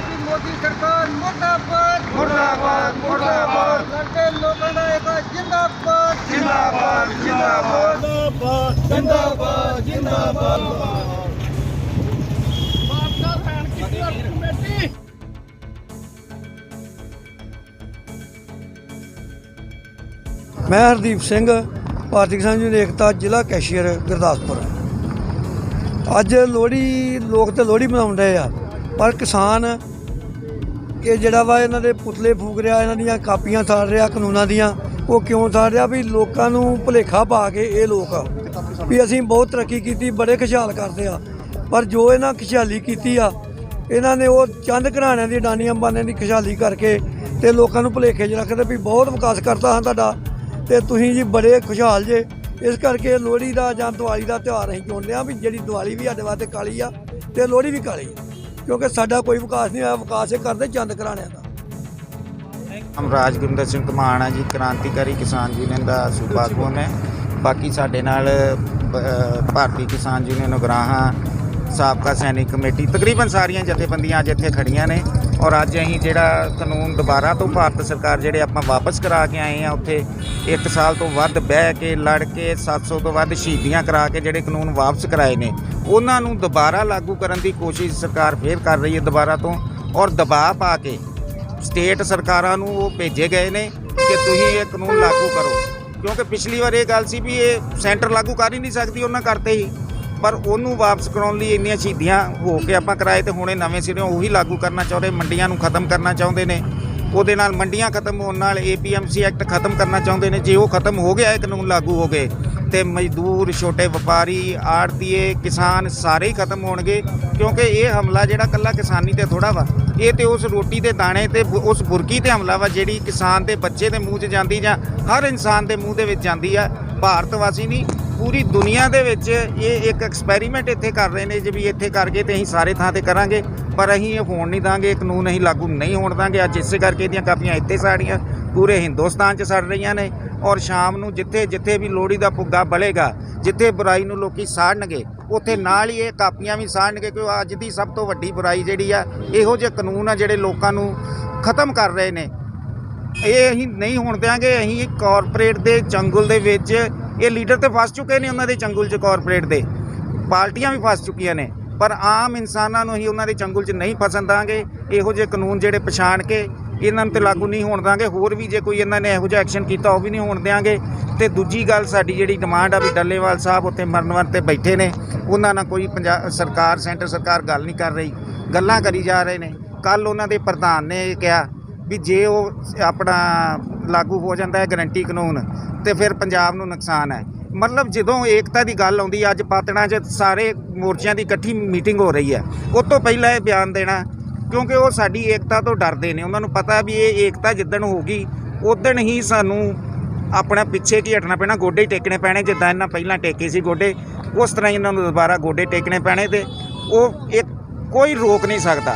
ਦੀ ਮੋਦੀ ਸਰਕਾਰ ਮੁਰਦਾਬਾਦ ਮੁਰਦਾਬਾਦ, ਮੁਰਦਾਬਾਦ। ਸਾਡੇ ਲੋਕਾਂ ਦਾ ਇੱਕ ਜਿੰਦਾਬਾਦ। ਜਿੰਦਾਬਾਦ, ਜਿੰਦਾਬਾਦ। ਜਿੰਦਾਬਾਦ ਜਿੰਦਾਬਾਦ। ਮੈਂ ਹਰਦੀਪ ਸਿੰਘ ਭਾਰਤੀ ਕਿਸਾਨ ਯੂਨੀਅਨ ਏਕਤਾ ਜ਼ਿਲ੍ਹਾ ਕੈਸ਼ੀਅਰ ਗੁਰਦਾਸਪੁਰ। ਅੱਜ ਲੋਹੜੀ ਲੋਕ ਤੇ ਲੋਹੜੀ ਮਨਾਉਣ ਰਹੇ ਆ। ਪਰ ਕਿਸਾਨ ਇਹ ਜਿਹੜਾ ਵਾ ਇਹਨਾਂ ਦੇ ਪੁਤਲੇ ਫੂਕ ਰਿਹਾ, ਇਹਨਾਂ ਦੀਆਂ ਕਾਪੀਆਂ ਸਾੜ ਰਿਹਾ, ਕਾਨੂੰਨਾਂ ਦੀਆਂ, ਉਹ ਕਿਉਂ ਸਾੜ ਰਿਹਾ ਵੀ ਲੋਕਾਂ ਨੂੰ ਭੁਲੇਖਾ ਪਾ ਕੇ ਇਹ ਲੋਕ ਵੀ ਅਸੀਂ ਬਹੁਤ ਤਰੱਕੀ ਕੀਤੀ, ਬੜੇ ਖੁਸ਼ਹਾਲ ਕਰਦੇ ਆ। ਪਰ ਜੋ ਇਹਨਾਂ ਖੁਸ਼ਹਾਲੀ ਕੀਤੀ ਆ, ਇਹਨਾਂ ਨੇ ਉਹ ਚੰਦ ਘਰਾਣਿਆਂ ਦੀ ਡਾਨੀ ਅੰਬਾਨੇ ਦੀ ਖੁਸ਼ਹਾਲੀ ਕਰਕੇ ਤੇ ਲੋਕਾਂ ਨੂੰ ਭੁਲੇਖੇ 'ਚ ਰੱਖਦੇ ਵੀ ਬਹੁਤ ਵਿਕਾਸ ਕਰਤਾ ਹਾਂ ਤੁਹਾਡਾ। ਤੇ ਤੁਸੀਂ ਜੀ ਬੜੇ ਖੁਸ਼ਹਾਲ ਜੇ, ਇਸ ਕਰਕੇ ਲੋਹੜੀ ਦਾ ਜਾਂ ਦੀਵਾਲੀ ਦਾ ਤਿਉਹਾਰ ਅਸੀਂ ਚੁਣਦੇ ਆ ਵੀ ਜਿਹੜੀ ਦੀਵਾਲੀ ਵੀ ਸਾਡੇ ਵਾਸਤੇ ਕਾਲੀ ਆ, ਤੇ ਲੋਹੜੀ ਵੀ ਕਾਲੀ ਆ। ਕਿਉਂਕਿ ਸਾਡਾ ਕੋਈ ਵਿਕਾਸ ਨਹੀਂ ਹੋਇਆ, ਵਿਕਾਸ ਇਹ ਕਰਦੇ ਚੰਦ ਘਰਾਣਿਆਂ ਦਾ। ਹਮ ਰਾਜਗੁਰਿੰਦਰ ਸਿੰਘ ਧਮਾਨ ਆ ਜੀ, ਕ੍ਰਾਂਤੀਕਾਰੀ ਕਿਸਾਨ ਯੂਨੀਅਨ ਦਾ ਸੂਬਾ ਆਗੂ ਹੈ। ਬਾਕੀ ਸਾਡੇ ਨਾਲ ਬ- ਭਾਰਤੀ ਕਿਸਾਨ ਯੂਨੀਅਨ ਉਗਰਾਹਾਂ ਸਾਬਕਾ ਸੈਨਿਕ ਕਮੇਟੀ, ਤਕਰੀਬਨ ਸਾਰੀਆਂ ਜਥੇਬੰਦੀਆਂ ਅੱਜ ਇੱਥੇ ਖੜੀਆਂ ਨੇ। ਔਰ ਅੱਜ ਅਸੀਂ ਜਿਹੜਾ ਕਾਨੂੰਨ ਦੁਬਾਰਾ ਤੋਂ ਭਾਰਤ ਸਰਕਾਰ ਜਿਹੜੇ ਆਪਾਂ ਵਾਪਸ ਕਰਾ ਕੇ ਆਏ ਆ, ਉੱਥੇ 1 ਸਾਲ ਤੋਂ ਵੱਧ ਬਹਿ ਕੇ, ਲੜ ਕੇ 700 ਤੋਂ ਵੱਧ ਸ਼ਹੀਦੀਆਂ ਕਰਾ ਕੇ ਜਿਹੜੇ ਕਾਨੂੰਨ ਵਾਪਸ ਕਰਾਏ ਨੇ, ਉਹਨਾਂ ਨੂੰ ਦੁਬਾਰਾ ਲਾਗੂ ਕਰਨ ਦੀ ਕੋਸ਼ਿਸ਼ ਸਰਕਾਰ ਫੇਰ ਕਰ ਰਹੀ ਹੈ ਦੁਬਾਰਾ ਤੋਂ ਔਰ ਦਬਾਅ ਪਾ ਕੇ ਸਟੇਟ ਸਰਕਾਰਾਂ ਨੂੰ ਉਹ ਭੇਜੇ ਗਏ ਨੇ ਕਿ ਤੁਸੀਂ ਇਹ ਕਾਨੂੰਨ ਲਾਗੂ ਕਰੋ। ਕਿਉਂਕਿ ਪਿਛਲੀ ਵਾਰ ਇਹ ਗੱਲ ਸੀ ਵੀ ਇਹ ਸੈਂਟਰ ਲਾਗੂ ਕਰ ਹੀ ਨਹੀਂ ਸਕਦੀ, ਉਹਨਾਂ ਕਰਤੇ ਹੀ। ਪਰ ਉਹਨੂੰ ਵਾਪਸ ਕਰਾਉਣ ਲਈ ਇੰਨੀਆਂ ਸ਼ਹੀਦੀਆਂ ਹੋ ਕੇ ਆਪਾਂ ਕਰਾਏ ਤੇ ਹੁਣੇ ਨਵੇਂ ਸਿਰੋਂ ਉਹੀ ਲਾਗੂ ਕਰਨਾ ਚਾਹੁੰਦੇ, ਮੰਡੀਆਂ ਨੂੰ ਖਤਮ ਕਰਨਾ ਚਾਹੁੰਦੇ ਨੇ। ਉਹਦੇ ਨਾਲ ਮੰਡੀਆਂ ਖਤਮ ਹੋਣ ਨਾਲ ਏਪੀਐਮਸੀ ਐਕਟ ਖਤਮ ਕਰਨਾ ਚਾਹੁੰਦੇ ਨੇ। ਜੇ ਉਹ ਖਤਮ ਹੋ ਗਿਆ, ਇਹ ਕਾਨੂੰਨ ਲਾਗੂ ਹੋ ਗਏ, ਤੇ ਮਜ਼ਦੂਰ, ਛੋਟੇ ਵਪਾਰੀ ਆੜਤੀਏ ਕਿਸਾਨ ਸਾਰੇ ਹੀ ਖਤਮ ਹੋਣਗੇ, ਕਿਉਂਕਿ ਇਹ ਹਮਲਾ ਜਿਹੜਾ ਕੱਲਾ ਕਿਸਾਨੀ ਤੇ ਥੋੜਾ ਵਾ। ਇਹ ਤੇ ਉਸ ਰੋਟੀ ਦੇ ਦਾਣੇ ਤੇ ਬ- ਉਸ ਬੁਰਕੀ ਤੇ ਹਮਲਾ ਵਾ, ਜਿਹੜੀ ਕਿਸਾਨ ਦੇ ਬੱਚੇ ਦੇ ਮੂੰਹ 'ਚ ਜਾਂਦੀ ਜਾਂ ਹਰ ਇਨਸਾਨ ਦੇ ਮੂੰਹ ਦੇ ਵਿੱਚ ਜਾਂਦੀ ਆ। ਭਾਰਤ ਵਾਸੀ ਨਹੀਂ ਪੂਰੀ ਦੁਨੀਆ ਦੇ ਵਿੱਚ ਇਹ ਇੱਕ ਐਕਸਪੈਰੀਮੈਂਟ ਇੱਥੇ ਕਰ ਰਹੇ ਨੇ ਜੇ ਵੀ ਇੱਥੇ ਕਰਕੇ ਤੇ ਅਸੀਂ ਸਾਰੇ ਥਾਂ ਤੇ ਕਰਾਂਗੇ, ਪਰ ਅਸੀਂ ਇਹ ਹੋਣ ਨਹੀਂ ਦਾਂਗੇ ਇਹ ਕਾਨੂੰਨ ਅਸੀਂ ਲਾਗੂ ਨਹੀਂ ਹੋਣ ਦਾਂਗੇ। ਅੱਜ ਇਸੇ ਕਰਕੇ ਇਹਦੀਆਂ ਕਾਪੀਆਂ ਇੱਥੇ ਸਾੜੀਆਂ, ਪੂਰੇ ਹਿੰਦੁਸਤਾਨ 'ਚ ਸੜ ਰਹੀਆਂ ਨੇ ਔਰ ਸ਼ਾਮ ਨੂੰ ਜਿੱਥੇ ਜਿੱਥੇ ਵੀ ਲੋਹੜੀ ਦਾ ਪੁੱਗਾ ਬਲੇਗਾ, ਜਿੱਥੇ ਬੁਰਾਈ ਨੂੰ ਲੋਕੀ ਸਾੜਨਗੇ, ਉੱਥੇ ਨਾਲ ਹੀ ਇਹ ਕਾਪੀਆਂ ਵੀ ਸਾੜਨਗੇ ਕਿਉਂ ਅੱਜ ਦੀ ਸਭ ਤੋਂ ਵੱਡੀ ਬੁਰਾਈ ਜਿਹੜੀ ਆ, ਇਹੋ ਜਿਹੇ ਕਾਨੂੰਨ ਆ ਜਿਹੜੇ ਲੋਕਾਂ ਨੂੰ ਖਤਮ ਕਰ ਰਹੇ ਨੇ। ਇਹ ਅਸੀਂ ਨਹੀਂ ਹੋਣ ਦਿਆਂਗੇ, ਅਸੀਂ ਕਾਰਪੋਰੇਟ ਦੇ ਚੰਗੁਲ ਦੇ ਵਿੱਚ ਇਹ ਲੀਡਰ ਤੇ ਫਸ ਚੁੱਕੇ ਨੇ ਉਹਨਾਂ ਦੇ ਚੰਗੁਲ 'ਚ ਕਾਰਪੋਰੇਟ ਦੇ। ਪਾਰਟੀਆਂ ਵੀ ਫਸ ਚੁੱਕੀਆਂ ਨੇ। ਪਰ ਆਮ ਇਨਸਾਨਾਂ ਨੂੰ ਅਸੀਂ ਉਹਨਾਂ ਦੇ ਚੰਗੁਲ 'ਚ ਨਹੀਂ ਫਸਣ ਦਾਂਗੇ। ਇਹੋ ਜਿਹੇ ਕਾਨੂੰਨ ਜਿਹੜੇ ਪਛਾਣ ਕੇ ਇਹਨਾਂ ਨੂੰ ਤੇ ਲਾਗੂ ਨਹੀਂ ਹੋਣ ਦਾਂਗੇ। ਹੋਰ ਵੀ ਜੇ ਕੋਈ ਇਹਨਾਂ ਨੇ ਇਹੋ ਜਿਹਾ ਐਕਸ਼ਨ ਕੀਤਾ, ਉਹ ਵੀ ਨਹੀਂ ਹੋਣ ਦਿਆਂਗੇ। ਤੇ ਦੂਜੀ ਗੱਲ ਸਾਡੀ ਜਿਹੜੀ ਡਿਮਾਂਡ ਆ ਵੀ ਡੱਲੇਵਾਲ ਸਾਹਿਬ ਉੱਥੇ ਮਰਨਵਰ ਤੇ ਬੈਠੇ ਨੇ। ਉਹਨਾਂ ਨਾਲ ਕੋਈ ਪੰਜਾਬ ਸਰਕਾਰ, ਸੈਂਟਰ ਸਰਕਾਰ ਗੱਲ ਨਹੀਂ ਕਰ ਰਹੀ। ਗੱਲਾਂ ਕਰੀ ਜਾ ਰਹੇ ਨੇ। ਕੱਲ ਉਹਨਾਂ ਦੇ ਪ੍ਰਧਾਨ ਨੇ ਇਹ ਕਿਹਾ ਵੀ ਜੇ ਉਹ ਆਪਣਾ ਲਾਗੂ ਹੋ ਜਾਂਦਾ ਹੈ, ਗਰੰਟੀ ਕਾਨੂੰਨ ਤੇ ਫਿਰ ਪੰਜਾਬ ਨੂੰ ਨੁਕਸਾਨ ਹੈ। ਮਤਲਬ ਜਦੋਂ ਏਕਤਾ ਦੀ ਗੱਲ ਆਉਂਦੀ ਅੱਜ ਪਾਤਣਾ 'ਚ ਸਾਰੇ ਮੋਰਚਿਆਂ ਦੀ ਇਕੱਠੀ ਮੀਟਿੰਗ ਹੋ ਰਹੀ ਹੈ ਉਸ ਤੋਂ ਪਹਿਲਾਂ ਇਹ ਬਿਆਨ ਦੇਣਾ, ਕਿਉਂਕਿ ਉਹ ਸਾਡੀ ਏਕਤਾ ਤੋਂ ਡਰਦੇ ਨੇ। ਉਹਨਾਂ ਨੂੰ ਪਤਾ ਵੀ ਇਹ ਏਕਤਾ ਜਿੱਦਣ ਹੋਊਗੀ ਉਦਣ ਹੀ ਸਾਨੂੰ ਆਪਣਾ ਪਿੱਛੇ ਕੀ ਹਟਣਾ ਪੈਣਾ, ਗੋਡੇ ਟੇਕਣੇ ਪੈਣੇ, ਜਿੱਦਾਂ ਇਹਨਾਂ ਪਹਿਲਾਂ ਟੇਕੇ ਸੀ ਗੋਡੇ, ਉਸ ਤਰ੍ਹਾਂ ਹੀ ਇਹਨਾਂ ਨੂੰ ਦੁਬਾਰਾ ਗੋਡੇ ਟੇਕਣੇ ਪੈਣੇ ਤੇ ਉਹ ਇੱਕ ਕੋਈ ਰੋਕ ਨਹੀਂ ਸਕਦਾ।